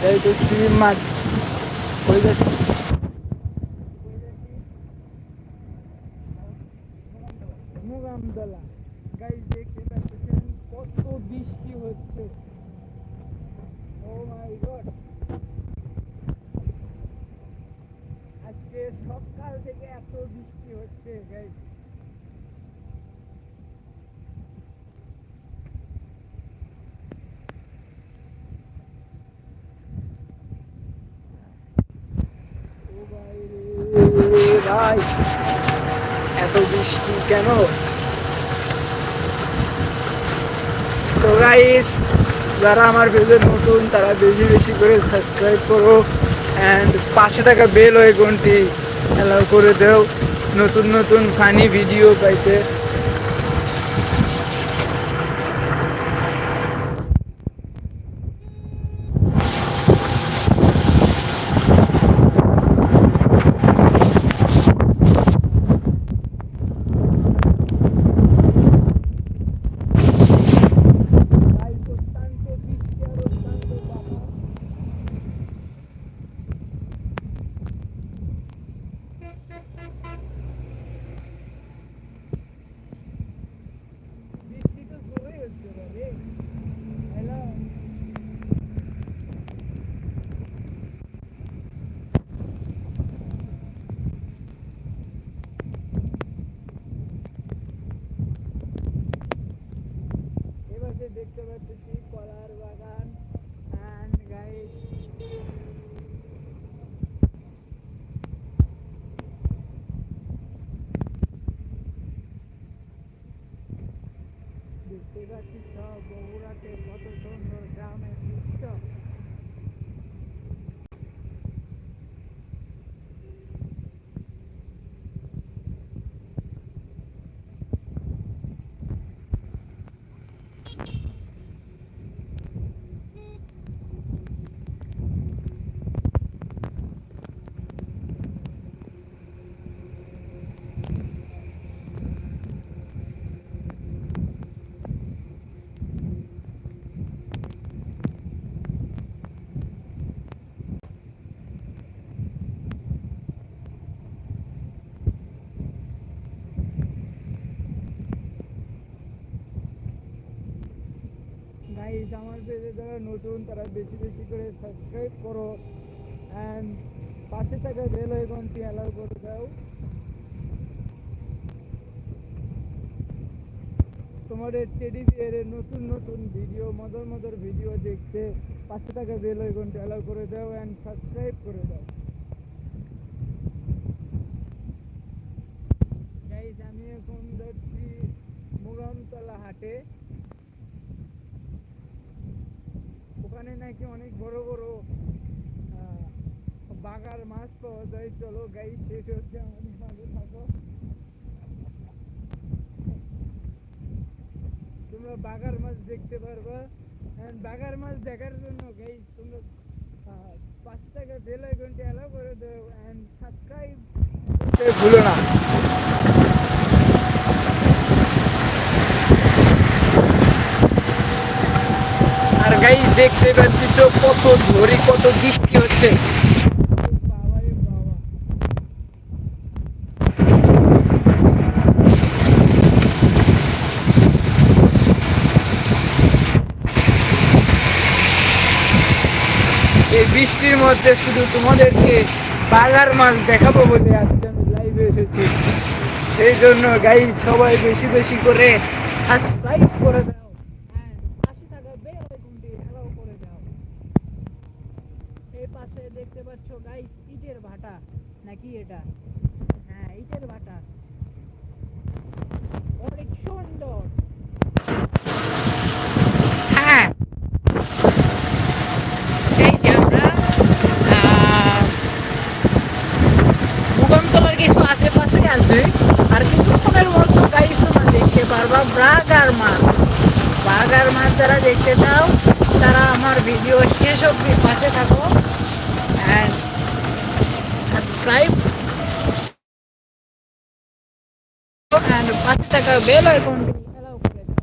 deve ter sido uma coisa assim. কেন? তো guys যারা আমার ভিডিও নতুন, তারা বেশি বেশি করে সাবস্ক্রাইব করো অ্যান্ড পাশে থাকা বেল ওই ঘন্টি অ্যালাউ করে দেও। নতুন নতুন ফানি ভিডিও পাইতে Guys, অত্যন্ত বৃষ্টি আর অত্যন্ত বাতাস। বৃষ্টি তো জোরে হচ্ছে রে হ্যালো এবার যে দেখতে পাচ্ছি কলার বাগান অ্যান্ড গাইস সব বগুড়াতে কত সুন্দর গ্রামের দৃশ্য গাইস আমার পেজে যারা নতুন, তারা বেশি বেশি করে সাবস্ক্রাইব করো। অ্যান্ড পাশে থাকা বেল আইকনটি অ্যালাউ করে দাও। তোমাদের টেডি বিয়ারের নতুন নতুন ভিডিও মজার মজার ভিডিও দেখতে পাশে থাকা বেল আইকনটি অ্যালাউ করে দাও অ্যান্ড সাবস্ক্রাইব করে দাও। আমি এখন যাচ্ছি মুগামতলা হাটে। নাকি অনেক বড় বড় বাগার, মাছ পাওয়া যায়। চলো গাই শেষ হচ্ছে আমাদের মাঝে থাকো। তোমরা বাগার মাছ দেখতে পারবা। বাগার মাছ দেখার জন্য গাইস তোমরা পাঁচ টাকা বেল আইকনটি অ্যালাউ করে দাও। অ্যান্ড সাবস্ক্রাইব ভুলো না। আর দেখতে পাচ্ছি তো কত ঝড়ি, কত বৃষ্টি হচ্ছে। এই বৃষ্টির মধ্যে শুধু তোমাদেরকে বাগার মাছ দেখাবো বলে আজকে আমি লাইভে এসেছি। সেই জন্য গাই সবাই বেশি বেশি করে সাবস্ক্রাইব করে দাও and পাশে থাকা বেল আইকনটি allow করে দাও এই পাশে দেখতে পাচ্ছ গাইস ইটের ভাটা নাকি এটা। হ্যাঁ ইটের ভাটা অনেক সুন্দর। হ্যাঁ। কিছু আশেপাশে মতো গাইস তোমরা দেখতে পারবা ব্রাগার মাছ। বাগার মাছ যারা দেখতে চাও, তারা আমার ভিডিও শেষ অবধি পাশে থাকো। অ্যান্ড সাবস্ক্রাইব পাশে থাকা বেল আইকনটি অ্যালাউ করে দাও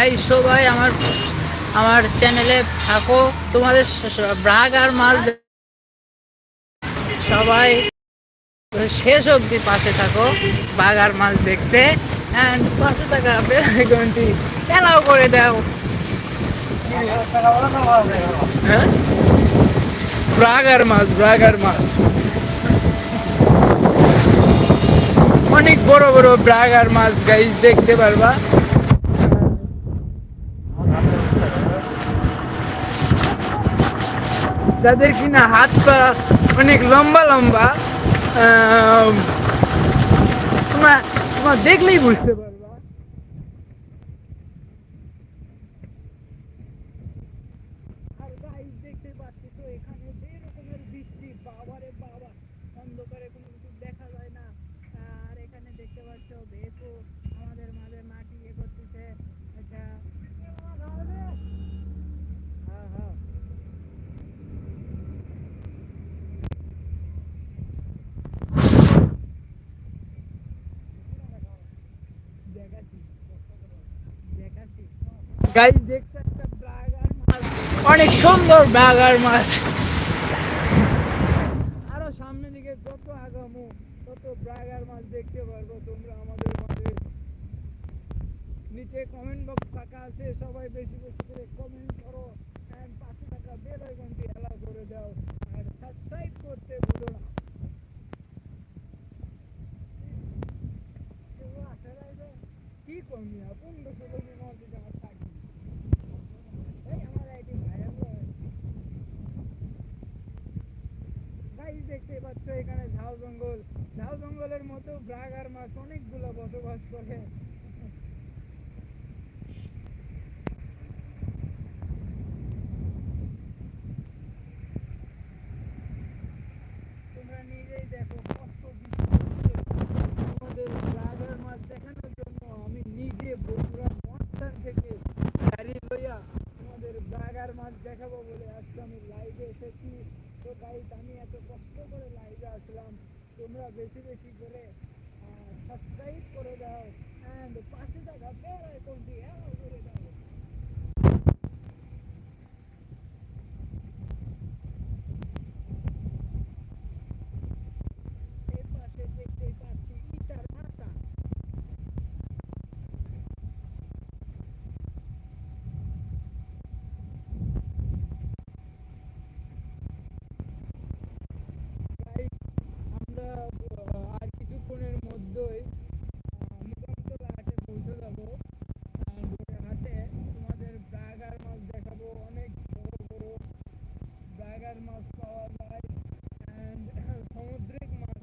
গাইজ সবাই আমার আমার চ্যানেলে থাকো। তোমাদের ব্রাগ আর দে- সবাই শেষ অবধি পাশে থাকো। বাঘ আর মাছ দেখতে। অ্যান্ড পাশে থাকা বেলাইকনটি এলাও করে দাও। হ্যাঁ? ব্রাগার মাছ ব্রাগার মাছ। অনেক বড় বড় ব্রাগার মাছ গাইজ দেখতে পারবা। যাদের কিনা হাত পা অনেক লম্বা লম্বা। তোমার তোমরা দেখলেই বুঝতে পারবা আর guys দেখতে পাচ্ছি তো এখানে যে রকমের বৃষ্টি বাবারে বাবা অন্ধকারে কোনো কিছু দেখা যায় না আর এখানে দেখতে পাচ্ছ ভেকো আমাদের মাঝে মাটি ইয়ে করতেছে আচ্ছা হ্যাঁ হ্যাঁ গাইজ দেখছে একটা ব্রাগার মাছ। অনেক সুন্দর ব্রাগার মাছ। আরও সামনে দিকে যত আগামো, তত ব্রাগার মাছ দেখতে পারব তোমরা আমাদের মাঝে। নিচে কমেন্ট বক্স ফাঁকা আছে, সবাই বেশি বেশি করে কমেন্ট করো। and পাশে থাকা বেল আইকনটি অ্যালাউ করে দাও। আর সাবস্ক্রাইব করতে ভুলো না। কি কমি আপন বসে বসে মধ্যে আমার থাকি এই আমার আইডি ভাইরাল গাইজ পাচ্ছ এখানে ঝাউ জঙ্গল। ঝাউ জঙ্গলের মতো ব্রাগ আর মাছ অনেকগুলো বসবাস করে। দেখানোর জন্য আমি নিজে থেকে লইয়া তোমাদের ব্রাগ আর মাছ দেখাবো বলে আজকে আমি লাইভে এসেছি। তো গাইজ আমি এত কষ্ট করে আসলাম। তোমরা বেশি বেশি করে সাবস্ক্রাইব করে দাও। অ্যান্ড পাশে থাকা বেল আইকনটি অ্যালাউ করে দাও এই পাশে দেখতেই পাচ্ছি ইটার ভাষা Guys, আমরা আহ, আর কিছুক্ষণের মধ্যেই আহ, মুকামতলা হাটে পৌঁছে যাব আর ওই হাটে তোমাদের ব্রাগার মাছ দেখাবো অনেক বড় বড় ব্রাগার মাছ পাওয়া যায় অ্যান্ড সামুদ্রিক মাছ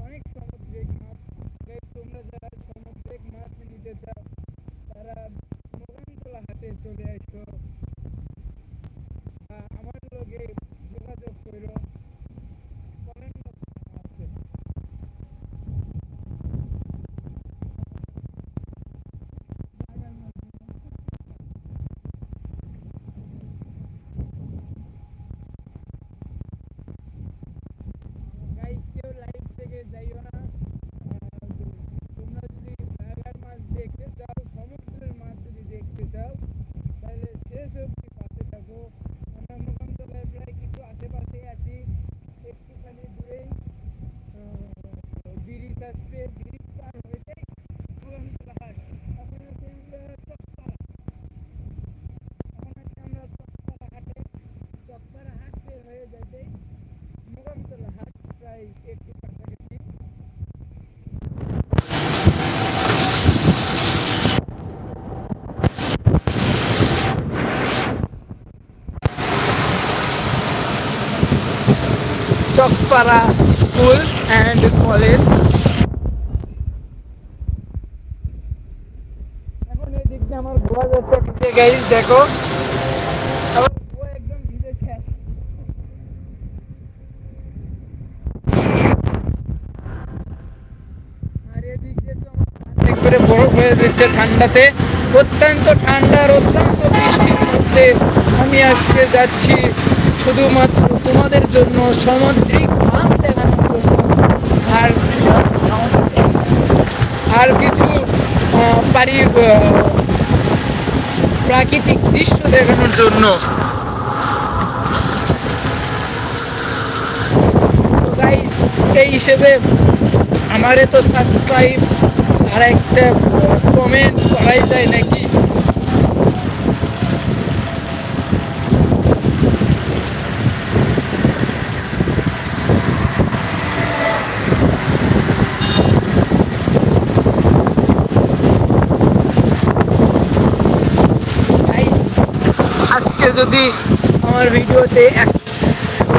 অনেক সামুদ্রিক মাছ Guys, তোমরা যারা সামুদ্রিক মাছ নিতে চাও তারা মুকামতলা হাটে চলে আসো আহ, আমার লগে যোগাযোগ করো কমেন্ট বক্স আছে গাইস কেউ লাইভ থেকে যাইও না আহ, তোমরা যদি ব্রাগার মাছ দেখতে চাও সমুদ্রের মাছ যদি দেখতে চাও তাহলে শেষ অবধি পাশে থাকো আমরা মোকামতলায় প্রায় কিছু আশেপাশে আছি একটুখানি দূরেই ব্রিজ আসবে ব্রিজ পার হইতেই মোকামতলা হাট এখন আছে আমরা চকপাড়া এখন আছে আমরা চকপাড়া হাটে চকপাড়া হাট বের হয়ে যেতেই মোকামতলা হাট প্রায় একটু কাছাকাছি চকপাড়া স্কুল অ্যান্ড কলেজ এখন এই দিক আমার যাচ্ছে দেখো। আর তো বরফ ঠান্ডাতে। অত্যন্ত ঠান্ডার অত্যন্ত বৃষ্টির মধ্যে আমি আজকে যাচ্ছি শুধুমাত্র তোমাদের জন্য সামুদ্রিক মাছ দেখানোর জন্য আর আর কিছু পারি প্রাকৃতিক দৃশ্য দেখানোর জন্য। এই হিসেবে আমারে তো সাবস্ক্রাইব আর একটা কমেন্ট করাই যায় নাকি Guys, আজকে যদি আমার ভিডিওতে একশো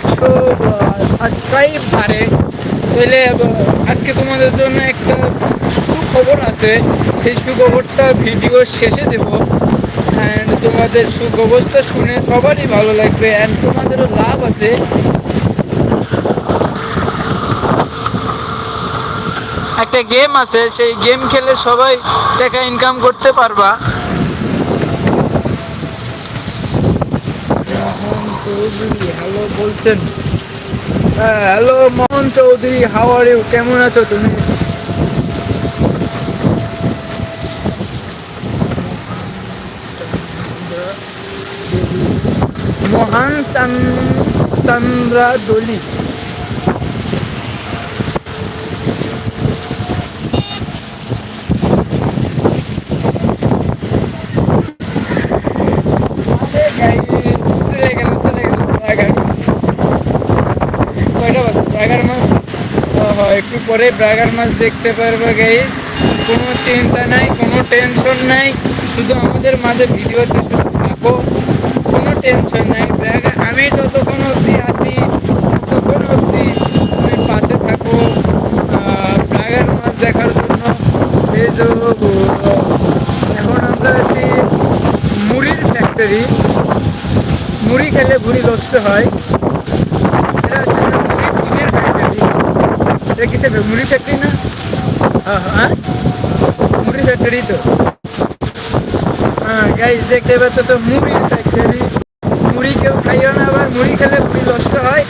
একশো সাবস্ক্রাইব বাড়ে, তাহলে আজকে তোমাদের জন্য একটা সুখবর আছে। সেই সুখবরটা ভিডিও শেষে দেব। অ্যান্ড তোমাদের সুখবরটা শুনে সবারই ভালো লাগবে। অ্যান্ড তোমাদেরও লাভ আছে। একটা গেম আছে। সেই গেম খেলে সবাই টাকা ইনকাম করতে পারবা মোহন চৌধুরী হ্যালো বলছেন। Hello Mohan Chowdhury how are you কেমন আছো তুমি? মহান চান- চন্দ্রা দলি আরে গাইস, চলে গেল, চলে গেল, ব্রাগার মাছ। কয়টা বাজে? ব্রাগার মাছ? একটু পরে ব্রাগার মাছ দেখতে পারবে গাইস কোনো চিন্তা নাই, কোনো টেনশন নাই। শুধু আমাদের মাঝে ভিডিওতে শুধু থাকো। কোনো টেনশন নাই। ব্রাগার আমি যতক্ষণ অবধি আসি ততক্ষণ অবধি তুমি পাশে থাকো। ব্রাগার মাছ দেখার জন্য। এখন আমরা আছি মুড়ির ফ্যাক্টরি মুড়ি খেলে ভুড়ি নষ্ট হয় এটা হচ্ছে যে মুড়ির টিনের ফ্যাক্টরি এটা কিসে মুড়ি ফ্যাক্টরি না? হ্যাঁ হ্যাঁ। মুড়ি ফ্যাক্টরি তো। হ্যাঁ গাইজ দেখতে পাচ্ছ মুড়ির ফ্যাক্টরি মুড়ি কেউ খাইও না, আবার মুড়ি খেলে ভুড়ি নষ্ট হয়।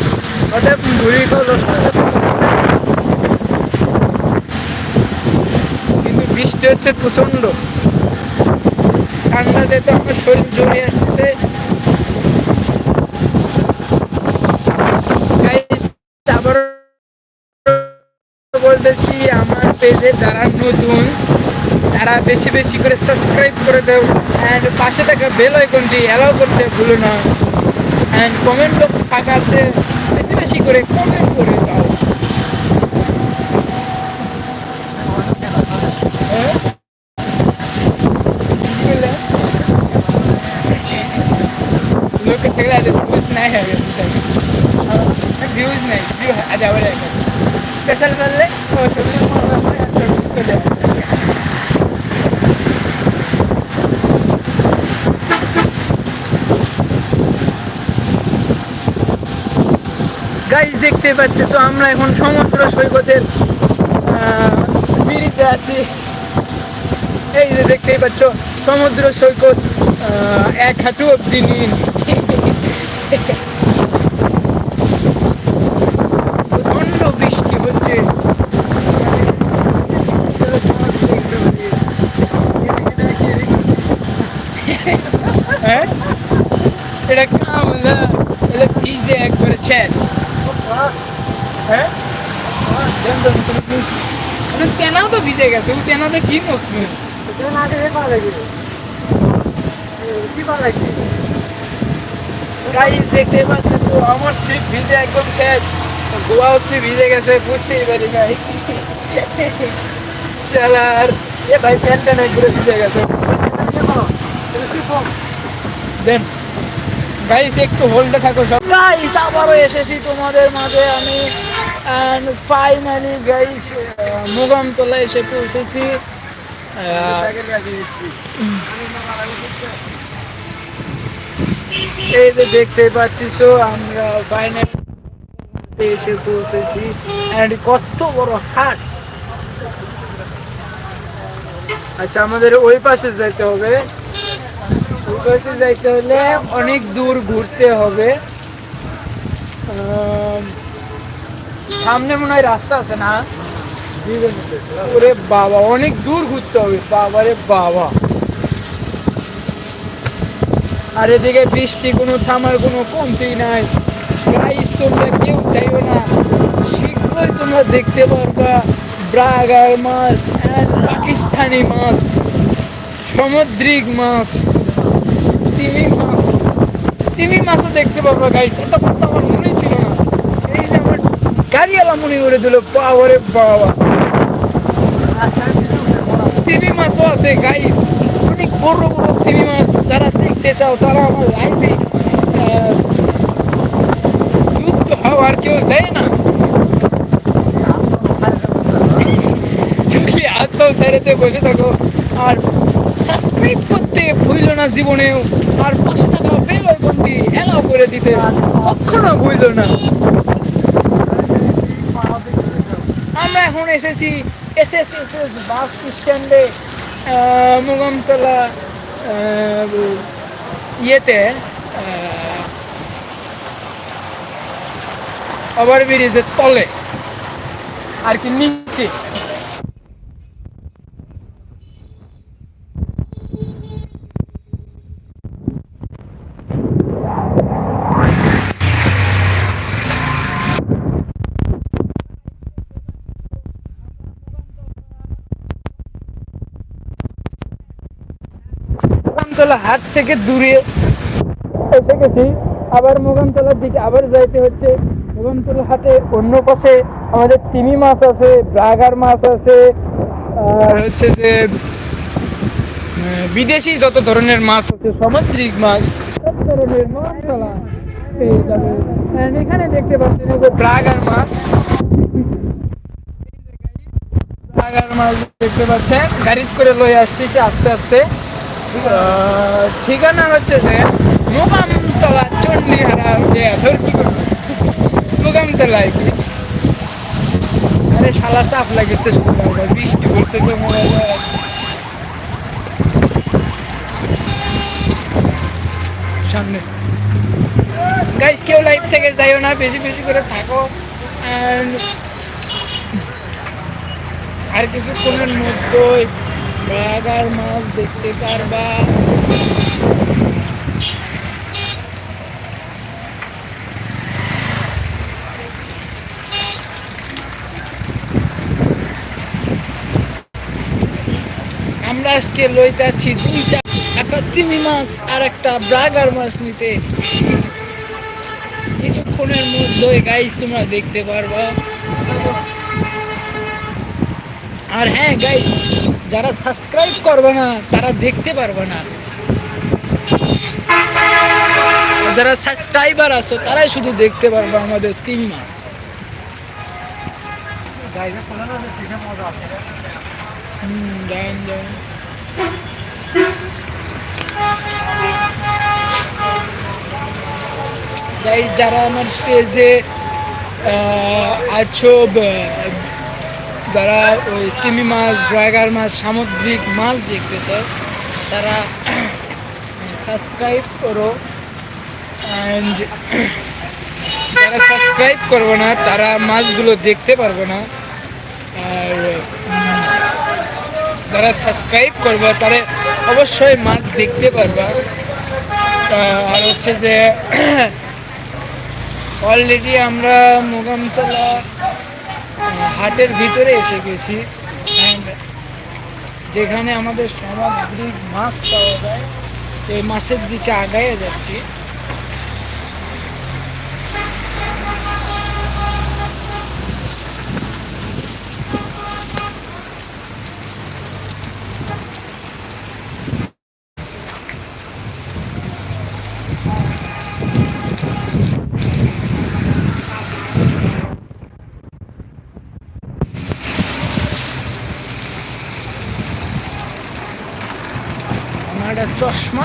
ওটা মুড়ি কেউ নষ্ট তো কিন্তু বৃষ্টি হচ্ছে প্রচণ্ড। ঠান্ডাতে তো আমার শরীর জড়িয়ে আসতেছে Guys, আবার বলতেছি আমার পেজে যারা নতুন, তারা বেশি বেশি করে সাবস্ক্রাইব করে দেব অ্যান্ড পাশে থাকা বেল আইকনটি অ্যালাউ করতে ভুলো না। অ্যান্ড কমেন্ট বক্স ফাঁকা আছে, বেশি বেশি করে কমেন্ট করে দেখতে পাচ্ছি। তো আমরা এখন সমুদ্র সৈকতের বিড়িতে আছি। এই যে দেখতেই পাচ্ছ সমুদ্র সৈকত এক হাঁটু অব্দি নীল। প্রচণ্ড বৃষ্টি হচ্ছে। হ্যাঁ? এটা কাম এটা ভিজে একবারে শেষ। হ্যাঁ? তেনাও তো ভিজে গেছে, ও তেনাতে কি গাইজ দেখতে পাচ্ছিস আমার সিট ভিজে একদম শেষ। গোয়া অব্দি ভিজে গেছে, বুঝতেই পারি নাই। চালার এ ভাই প্যান্টটা নাই ঘুরে ভিজে গেছে। দেন। গাইস একটু হোল্ডে থাকো সব। গাইস আবারও এসেছি তোমাদের মাঝে। আমি অ্যান্ড ফাইনালি গাইস মুগামতলা এসে পৌঁছেছি। এই যে দেখতে পাচ্ছিস, আমরা ফাইনালি এসে পৌঁছেছি। অ্যান্ড কত বড় হাট। আচ্ছা আমাদের ওই পাশে যেতে হবে। পাশে যাইতে হলে অনেক দূর ঘুরতে হবে। সামনে মনে হয় রাস্তা আছে না? ওরে বাবা, অনেক দূর ঘুরতে হবে। বাবা রে বাবা। আর এদিকে বৃষ্টি, কোনো থামার, কোনো কমতি নাই। গাইস তোমরা কেউ চাইও না। শীঘ্রই তোমরা দেখতে পারবা ব্রাগার মাছ পাকিস্তানি মাছ, সামুদ্রিক মাছ। তিমি মাছ। তিমি মাছও দেখতে পাবো গাইস এটা কথা আমার মনে ছিল না। এই যে আমার গাড়িওয়ালা মনে করে দিল, বাবারে বাবা। তিমি মাছও আছে গাইস অনেক বড় বড় তিমি মাছ, যারা দেখতে চাও, তারা আমার লাইফে যুক্ত হওয়ার কেউ দেয় না। বসে থাকো, আর সাবস্ক্রাইব করতে ভুলো না জীবনেও। আর পাশে থাকা বেল আইকনটি এলাও করে দিতে কখনো ভুলো না। আমরা এখন এসেছি S S S S bus স্ট্যান্ডে মোগামতলা ইয়েতে ওভার ব্রিজের তলে, আর কি নিচে। মোগামতলা হাট থেকে দূরে। এসে গেছি, আবার মোগামতলার দিকে আবার যাইতে হচ্ছে। মোগামতলা হাটে অন্য পাশে আমাদের তিমি মাছ আছে, ব্রাগার মাছ আছে, আর হচ্ছে যে বিদেশি যত ধরনের মাছ আছে, সামুদ্রিক মাছ, সব ধরনের যাবে। এখানে দেখতে পাচ্ছেন ব্রাগার মাছ। মাছ দেখতে পাচ্ছেন। গাড়িতে করে লয়ে আসতেছে আস্তে আস্তে। ঠিকানা হচ্ছে যে মোকামতলা চণ্ডীহারা ইয়ে, ধর কি করব। মোকামতলায় কি আরে শালা চাপ লাগেছে বৃষ্টি পড়তে তো মনে হয়। সামনে। গাইস কেউ লাইভ থেকে যাইও না বেশি বেশি করে থাকো। আর কিছুক্ষণের ব্রাগার মাছ দেখতে পারবা। আমরা আজকে লইতে আছি দুইটা একটা তিমি মাছ আর একটা ব্রাগার মাছ নিতে। কিছুক্ষণের মধ্যে গাইস তোমরা দেখতে পারবা। আর হ্যাঁ গাইস যারা সাবস্ক্রাইব করবে না তারা দেখতে পারবে না। যারা সাবস্ক্রাইবার আছো তারাই শুধু দেখতে পারবে আমাদের তিন মাস। যারা আমার পেজে আছো যারা ওই তিমি মাছ ব্রাগার মাছ, সামুদ্রিক মাছ দেখতে চায়, তারা সাবস্ক্রাইব করো। অ্যান্ড যারা সাবস্ক্রাইব করব না, তারা মাছগুলো দেখতে পারব না। আর যারা সাবস্ক্রাইব করব, তারা অবশ্যই মাছ দেখতে পারবা। আর হচ্ছে যে অলরেডি আমরা মোগামতলা হাটের ভিতরে এসে গেছি। যেখানে আমাদের সামুদ্রিক মাছ পাওয়া যায়, এই মাছের দিকে আগাইয়ে যাচ্ছি। একটা চশমা